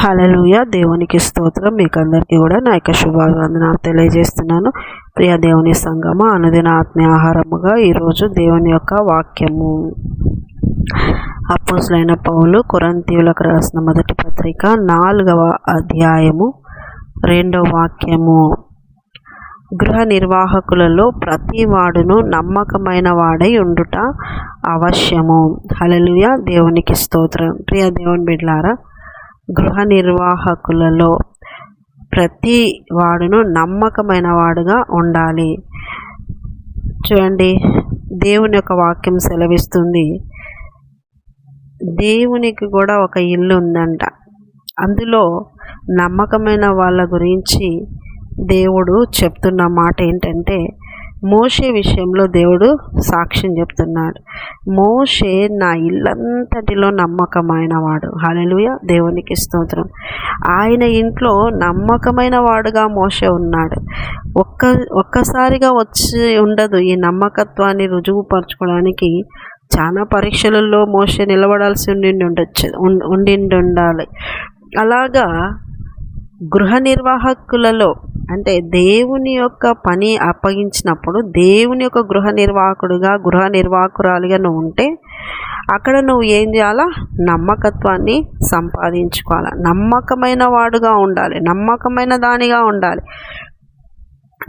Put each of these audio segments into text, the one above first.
హలలుయ దేవునికి స్తోత్రం. మీకు అందరికీ కూడా నా యొక్క శుభాభివందనాలు తెలియజేస్తున్నాను. ప్రియ దేవుని సంగమ అనుదిన ఆత్మీయ ఆహారముగా ఈరోజు దేవుని యొక్క వాక్యము. అపోసులైన పౌలు కురంతీవులకు రాసిన మొదటి పత్రిక నాలుగవ అధ్యాయము రెండవ వాక్యము. గృహ నిర్వాహకులలో ప్రతి వాడును నమ్మకమైన వాడై ఉండుట అవశ్యము. హలలుయ దేవునికి స్తోత్రం. ప్రియ దేవుని బిడ్లారా గృహ నిర్వాహకులలో ప్రతి వాడును నమ్మకమైన వాడుగా ఉండాలి. చూడండి దేవుని యొక్క వాక్యం సెలవిస్తుంది. దేవునికి కూడా ఒక ఇల్లు ఉందంట. అందులో నమ్మకమైన వాళ్ళ గురించి దేవుడు చెప్తున్న మాట ఏంటంటే మోషే విషయంలో దేవుడు సాక్ష్యం చెప్తున్నాడు. మోషే నా ఇల్లంతటిలో నమ్మకమైన వాడు. హలలుయ దేవునికి స్తోత్రం. ఆయన ఇంట్లో నమ్మకమైన వాడుగా మోషే ఉన్నాడు. ఒక్క ఒక్కసారిగా వచ్చి ఉండదు ఈ నమ్మకత్వాన్ని రుజువుపరచుకోవడానికి. చాలా పరీక్షలలో మోసే నిలబడాల్సి ఉండి ఉండొచ్చు ఉండి ఉండాలి. అలాగా గృహ నిర్వాహకులలో అంటే దేవుని యొక్క పని అప్పగించినప్పుడు దేవుని యొక్క గృహ నిర్వాహకుడుగా గృహ నిర్వాహకురాలుగా నువ్వు ఉంటే అక్కడ నువ్వు ఏం చేయాలా? నమ్మకత్వాన్ని సంపాదించుకోవాలి. నమ్మకమైన వాడుగా ఉండాలి. నమ్మకమైన దానిగా ఉండాలి.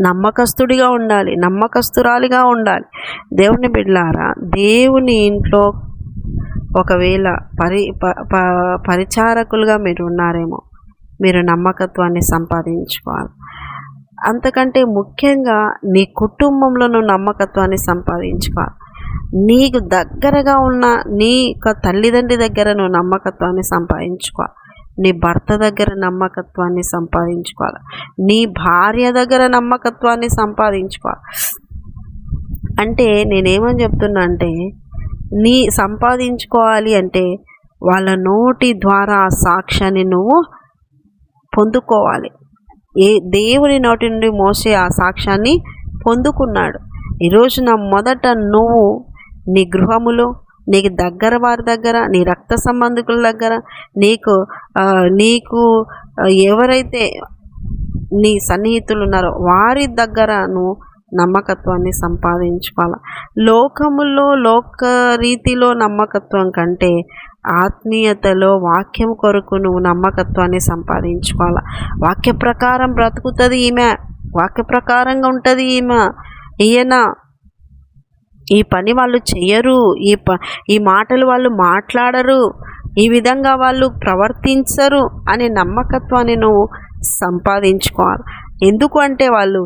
నమ్మకస్తుడిగా ఉండాలి. నమ్మకస్తురాలిగా ఉండాలి. దేవుని బిడ్లారా దేవుని ఇంట్లో ఒకవేళ పరి పరిచారకులుగా మీరు ఉన్నారేమో మీరు నమ్మకత్వాన్ని సంపాదించుకోవాలి. అంతకంటే ముఖ్యంగా నీ కుటుంబంలో నువ్వు నమ్మకత్వాన్ని సంపాదించుకోవాలి. నీకు దగ్గరగా ఉన్న నీ యొక్క తల్లిదండ్రి దగ్గర నువ్వు నమ్మకత్వాన్ని సంపాదించుకోవాలి. నీ భర్త దగ్గర నమ్మకత్వాన్ని సంపాదించుకోవాలి. నీ భార్య దగ్గర నమ్మకత్వాన్ని సంపాదించుకోవాలి. అంటే నేనేమని చెప్తున్నా అంటే నీ సంపాదించుకోవాలి అంటే వాళ్ళ నోటి ద్వారా ఆ సాక్ష్యాన్ని నువ్వు పొందుకోవాలి. ఏ దేవుని నోటి నుండి మోసే ఆ సాక్ష్యాన్ని పొందుకున్నాడు. ఈరోజు నా మొదట నువ్వు నీ గృహములో నీకు దగ్గర వారి దగ్గర నీ రక్త సంబంధికుల దగ్గర నీకు నీకు ఎవరైతే నీ సన్నిహితులు ఉన్నారో వారి దగ్గర నువ్వు నమ్మకత్వాన్ని సంపాదించుకోవాలి. లోకములో లోక రీతిలో నమ్మకత్వం కంటే ఆత్మీయతలో వాక్యం కొరకు నువ్వు నమ్మకత్వాన్ని సంపాదించుకోవాలి. వాక్య ప్రకారం బ్రతుకుతుంది ఈమె. వాక్య ప్రకారంగా ఉంటుంది ఈమె. ఈయన ఈ పని వాళ్ళు చెయ్యరు. ఈ ప ఈ మాటలు వాళ్ళు మాట్లాడరు. ఈ విధంగా వాళ్ళు ప్రవర్తించరు అనే నమ్మకత్వాన్ని నువ్వు సంపాదించుకోవాలి. ఎందుకు అంటే వాళ్ళు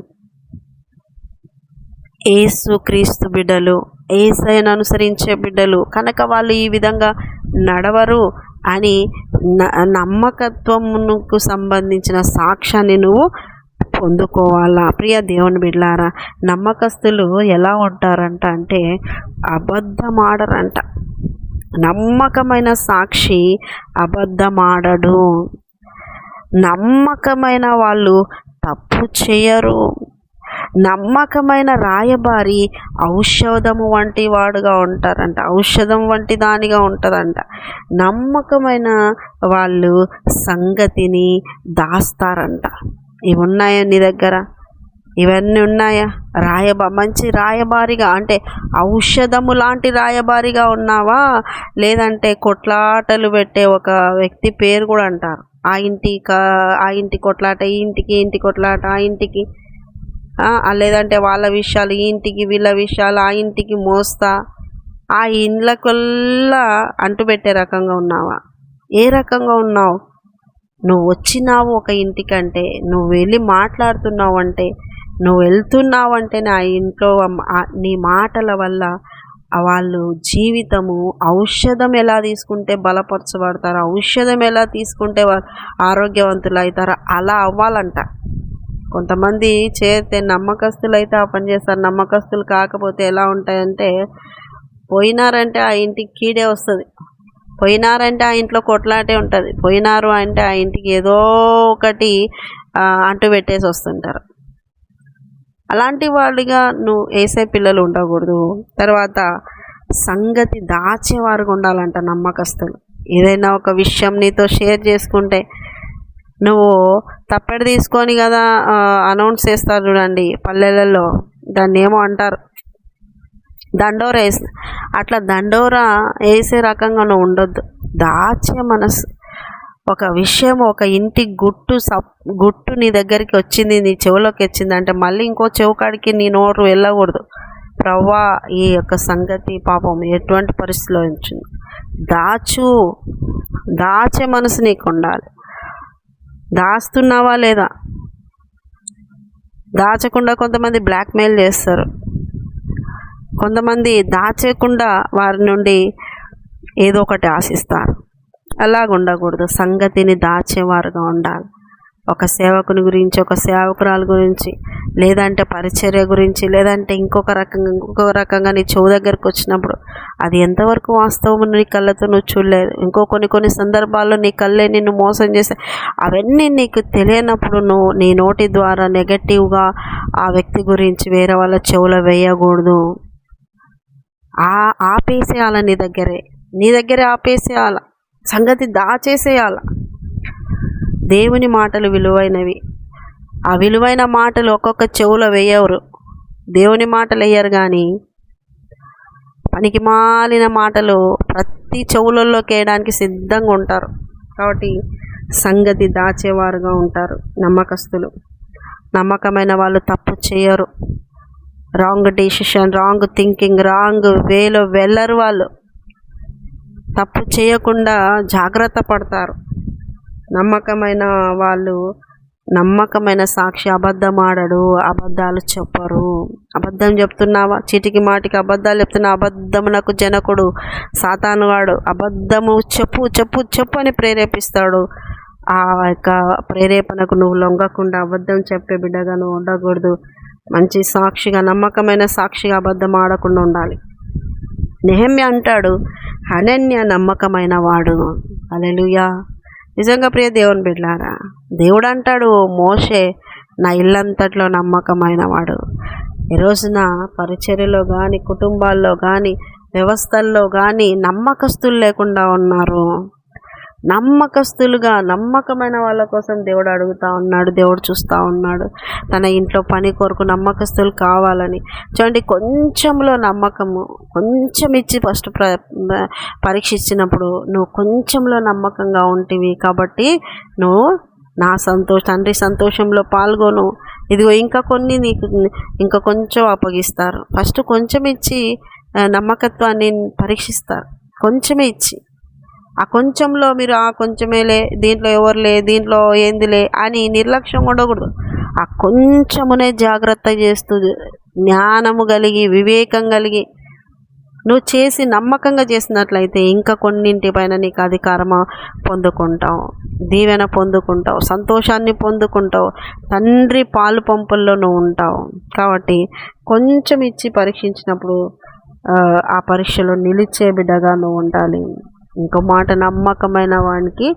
ఏసు క్రీస్తు బిడ్డలు ఏసైను అనుసరించే బిడ్డలు కనుక వాళ్ళు ఈ విధంగా నడవరు అని నమ్మకత్వమునకు సంబంధించిన సాక్ష్యాన్ని నువ్వు పొందుకోవాలా? ప్రియ దేవుని బిడ్లారా నమ్మకస్తులు ఎలా ఉంటారంట అంటే అబద్ధమాడరంట. నమ్మకమైన సాక్షి అబద్ధమాడడు. నమ్మకమైన వాళ్ళు తప్పు చేయరు. నమ్మకమైన రాయబారి ఔషధము వంటి వాడుగా ఉంటారంట. ఔషధం వంటి దానిగా ఉంటుందంట నమ్మకమైన వాళ్ళు సంగతిని దాస్తారంట. ఇవి ఉన్నాయా నీ దగ్గర? ఇవన్నీ ఉన్నాయా? రాయబా మంచి రాయబారిగా అంటే ఔషధము లాంటి రాయబారిగా ఉన్నావా? లేదంటే కొట్లాటలు పెట్టే ఒక వ్యక్తి పేరు కూడా అంటారు. ఆ ఇంటి ఆ ఇంటి కొట్లాట ఈ ఇంటికి ఇంటి కొట్లాట ఆ ఇంటికి లేదంటే వాళ్ళ విషయాలు ఈ ఇంటికి వీళ్ళ విషయాలు ఆ ఇంటికి మోస్తా. ఆ ఇండ్లకల్లా అంటుపెట్టే రకంగా ఉన్నావా? ఏ రకంగా ఉన్నావు? నువ్వు వచ్చినావు ఒక ఇంటికంటే నువ్వు వెళ్ళి మాట్లాడుతున్నావు అంటే నువ్వు వెళ్తున్నావు అంటే ఆ ఇంట్లో నీ మాటల వల్ల వాళ్ళు జీవితము ఔషధం ఎలా తీసుకుంటే బలపరచబడతారు ఔషధం ఎలా తీసుకుంటే ఆరోగ్యవంతులు అవుతారో అలా అవ్వాలంట. కొంతమంది చేస్తే నమ్మకస్తులు అయితే ఆ పని చేస్తారు. నమ్మకస్తులు కాకపోతే ఎలా ఉంటాయంటే పోయినారంటే ఆ ఇంటికి కీడే వస్తుంది. పోయినారంటే ఆ ఇంట్లో కొట్లాటే ఉంటుంది. పోయినారు అంటే ఆ ఇంటికి ఏదో ఒకటి అంటు పెట్టేసి వస్తుంటారు. అలాంటి వాళ్ళుగా నువ్వు వేసే పిల్లలు ఉండకూడదు. తర్వాత సంగతి దాచేవారుగా ఉండాలంట నమ్మకస్తులు. ఏదైనా ఒక విషయం నీతో షేర్ చేసుకుంటే నువ్వు తప్పెడ తీసుకొని కదా అనౌన్స్ చేస్తారు చూడండి పల్లెలలో. దాన్ని ఏమో అంటారు. దండోర వేసి అట్లా దండోర వేసే రకంగా నువ్వు ఉండొద్దు. దాచే మనసు. ఒక విషయం ఒక ఇంటి గుట్టు సప్ గుట్టు నీ దగ్గరికి వచ్చింది నీ చెవులోకి వచ్చింది అంటే మళ్ళీ ఇంకో చెవుకాడికి నీ నోరు వెళ్ళకూడదు. ప్రవ్వా ఈ యొక్క సంగతి పాపం ఎటువంటి పరిస్థితిలో ఉంచింది దాచు. దాచే మనసు నీకు ఉండాలి. దాస్తున్నావా లేదా? దాచకుండా కొంతమంది బ్లాక్మెయిల్ చేస్తారు. కొంతమంది దాచేయకుండా వారి నుండి ఏదో ఒకటి ఆశిస్తారు. అలాగ ఉండకూడదు సంగతిని దాచేవారుగా ఉండాలి. ఒక సేవకుని గురించి ఒక సేవకురాల గురించి లేదంటే పరిచర్య గురించి లేదంటే ఇంకొక రకంగా ఇంకొక రకంగా నీ చెవు దగ్గరకు వచ్చినప్పుడు అది ఎంతవరకు వాస్తవం నీ కళ్ళతో నువ్వు చూడలేదు. ఇంకో కొన్ని కొన్ని సందర్భాల్లో నీ కళ్ళే నిన్ను మోసం చేసే అవన్నీ నీకు తెలియనప్పుడు నువ్వు నీ నోటి ద్వారా నెగటివ్గా ఆ వ్యక్తి గురించి వేరే వాళ్ళ చెవులో వేయకూడదు. ఆ ఆపేసేయాల నీ దగ్గరే? నీ దగ్గరే ఆపేసేయాల? సంగతి దాచేసేయాల? దేవుని మాటలు విలువైనవి. ఆ విలువైన మాటలు ఒక్కొక్క చెవులో వేయవరు. దేవుని మాటలు వేయరు కానీ పనికి మాలిన మాటలు ప్రతి చెవులలోకి వేయడానికి సిద్ధంగా ఉంటారు. కాబట్టి సంగతి దాచేవారుగా ఉంటారు నమ్మకస్తులు. నమ్మకమైన వాళ్ళు తప్పు చేయరు. Wrong decision wrong thinking wrong వేలో వెళ్ళరు వాళ్ళు. తప్పు చేయకుండా జాగ్రత్త పడతారు. నమ్మకమైన వాళ్ళు నమ్మకమైన సాక్షి అబద్ధం ఆడడు అబద్ధాలు చెప్పరు. అబద్ధం చెప్తున్నావా? చీటికి మాటికి అబద్ధాలు చెప్తున్నా అబద్ధమునకు జనకుడు సాతానువాడు అబద్ధము చెప్పు చెప్పు చెప్పు అని ప్రేరేపిస్తాడు. ఆ యొక్క ప్రేరేపణకు నువ్వు లొంగకుండా అబద్ధం చెప్పే బిడ్డగా నువ్వు ఉండకూడదు. మంచి సాక్షిగా నమ్మకమైన సాక్షిగా అబద్ధం ఆడకుండా ఉండాలి. నెహమ్య అంటాడు అనన్య నమ్మకమైన వాడు. అలెలుయా నిజంగా ప్రియ దేవుని బిడ్డారా దేవుడు అంటాడు మోషే నా ఇల్లంతట్లో నమ్మకమైన వాడు. ఈ రోజున పరిచర్యలో కానీ కుటుంబాల్లో కానీ వ్యవస్థల్లో కానీ నమ్మకస్తులు లేకుండా ఉన్నారు. నమ్మకస్తులుగా నమ్మకమైన వాళ్ళ కోసం దేవుడు అడుగుతూ ఉన్నాడు దేవుడు చూస్తూ ఉన్నాడు. తన ఇంట్లో పని కొరకు నమ్మకస్తులు కావాలని. చూడండి కొంచెంలో నమ్మకము కొంచెం ఇచ్చి ఫస్ట్ ప్ర పరీక్ష ఇచ్చినప్పుడు నువ్వు కొంచెంలో నమ్మకంగా ఉంటివి కాబట్టి నువ్వు నా సంతోష తండ్రి సంతోషంలో పాల్గొను. ఇదిగో ఇంకా కొన్ని నీకు ఇంకా కొంచెం అప్పగిస్తారు. ఫస్ట్ కొంచెం ఇచ్చి నమ్మకత్వాన్ని పరీక్షిస్తారు. కొంచెమే ఇచ్చి. ఆ కొంచెంలో మీరు ఆ కొంచెమేలే దీంట్లో ఎవరు లే దీంట్లో ఏందిలే అని నిర్లక్ష్యం ఉండకూడదు. ఆ కొంచెమునే జాగ్రత్త చేస్తూ జ్ఞానము కలిగి వివేకం కలిగి నువ్వు చేసి నమ్మకంగా చేసినట్లయితే ఇంకా కొన్నింటి పైన నీకు అధికారం పొందుకుంటావు. దీవెన పొందుకుంటావు. సంతోషాన్ని పొందుకుంటావు. తండ్రి పాలు పంపుల్లో నువ్వు ఉంటావు. కాబట్టి కొంచెం ఇచ్చి పరీక్షించినప్పుడు ఆ పరీక్షలో నిలిచే బిడ్డగా నువ్వు ఉండాలి. ఇంకో మాట నమ్మకమైన వానికి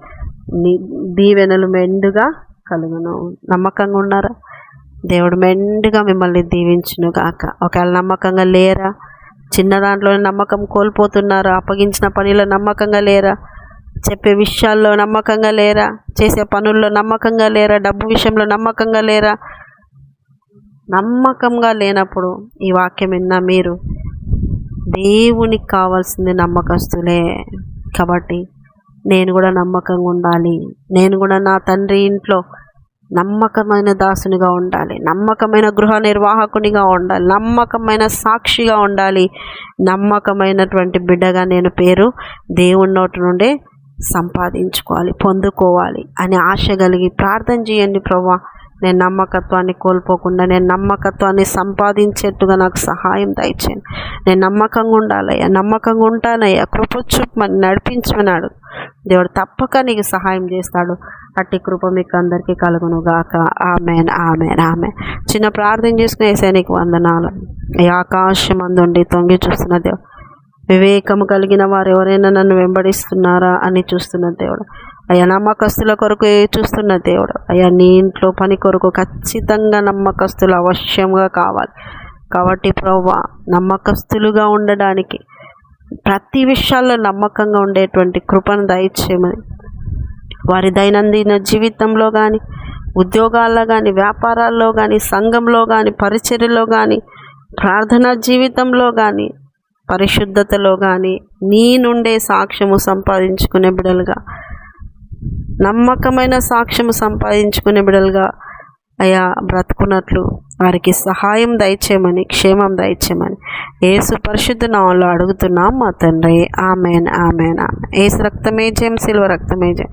దీవెనలు మెండుగా కలుగును. నమ్మకంగా ఉన్నారా? దేవుడు మెండుగా మిమ్మల్ని దీవించును కాక ఒకవేళ నమ్మకంగా లేరా? చిన్న దాంట్లో నమ్మకం కోల్పోతున్నారా? అప్పగించిన పనిలో నమ్మకంగా లేరా? చెప్పే విషయాల్లో నమ్మకంగా లేరా? చేసే పనుల్లో నమ్మకంగా లేరా? డబ్బు విషయంలో నమ్మకంగా లేరా? నమ్మకంగా లేనప్పుడు ఈ వాక్యం విన్నా మీరు దేవునికి కావాల్సింది నమ్మకస్తులే. కాబట్టి నేను కూడా నమ్మకంగా ఉండాలి. నేను కూడా నా తండ్రి ఇంట్లో నమ్మకమైన దాసునిగా ఉండాలి. నమ్మకమైన గృహ నిర్వాహకునిగా ఉండాలి. నమ్మకమైన సాక్షిగా ఉండాలి. నమ్మకమైనటువంటి బిడ్డగా నేను పేరు దేవుని నోటి నుండే సంపాదించుకోవాలి పొందుకోవాలి అని ఆశ కలిగి ప్రార్థన చేయండి ప్రభా. నేను నమ్మకత్వాన్ని కోల్పోకుండా నేను నమ్మకత్వాన్ని సంపాదించేట్టుగా నాకు సహాయం దయచేయండి నేను నమ్మకంగా ఉండాలయ్యా నమ్మకంగా ఉంటానయ్యా. కృప చూపమని నడిపించమన్నాడు దేవుడు తప్పక నీకు సహాయం చేస్తాడు. అట్టి కృప మీకు అందరికీ కలుగును గాక ఆమెన్ ఆమెన్. ఆమె చిన్న ప్రార్థన చేసుకునే సైనిక వందనాలు. ఈ ఆకాశం అందుండి తొంగి చూస్తున్న దేవుడు. వివేకము కలిగిన వారు ఎవరైనా నన్ను వెంబడిస్తున్నారా అని చూస్తున్న దేవుడు. అయ్యా నమ్మకస్తుల కొరకు చూస్తున్న దేవుడు. అయ్యా నీ ఇంట్లో పని కొరకు ఖచ్చితంగా నమ్మకస్తులు అవశ్యంగా కావాలి. కాబట్టి ప్రవ్వ నమ్మకస్తులుగా ఉండడానికి ప్రతి విషయాల్లో నమ్మకంగా ఉండేటువంటి కృపను దయచేయమని. వారి దైనందిన జీవితంలో కానీ ఉద్యోగాల్లో కానీ వ్యాపారాల్లో కానీ సంఘంలో కానీ పరిచర్యలో కానీ ప్రార్థనా జీవితంలో కానీ పరిశుద్ధతలో కానీ నీ నుండే సాక్ష్యము సంపాదించుకునే బిడలుగా నమ్మకమైన సాక్ష్యము సంపాదించుకునే బిడలుగా అయా బ్రతుకున్నట్లు వారికి సహాయం దయచేయమని క్షేమం దయచేయమని. ఏసు పరిశుద్ధ నామంలో అడుగుతున్నాం మా తండ్రి. Amen amen amen. ఏసు రక్తమే జయం సిల్వ రక్తమే జయం.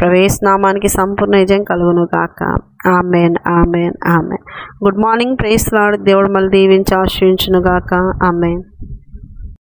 ప్రవేశ నామానికి సంపూర్ణ విజయం కలుగును కాక amen amen amen. Good morning praise lord. దేవుడు మళ్ళీ దీవించి ఆశ్రయించును గాక. ఆమెన్.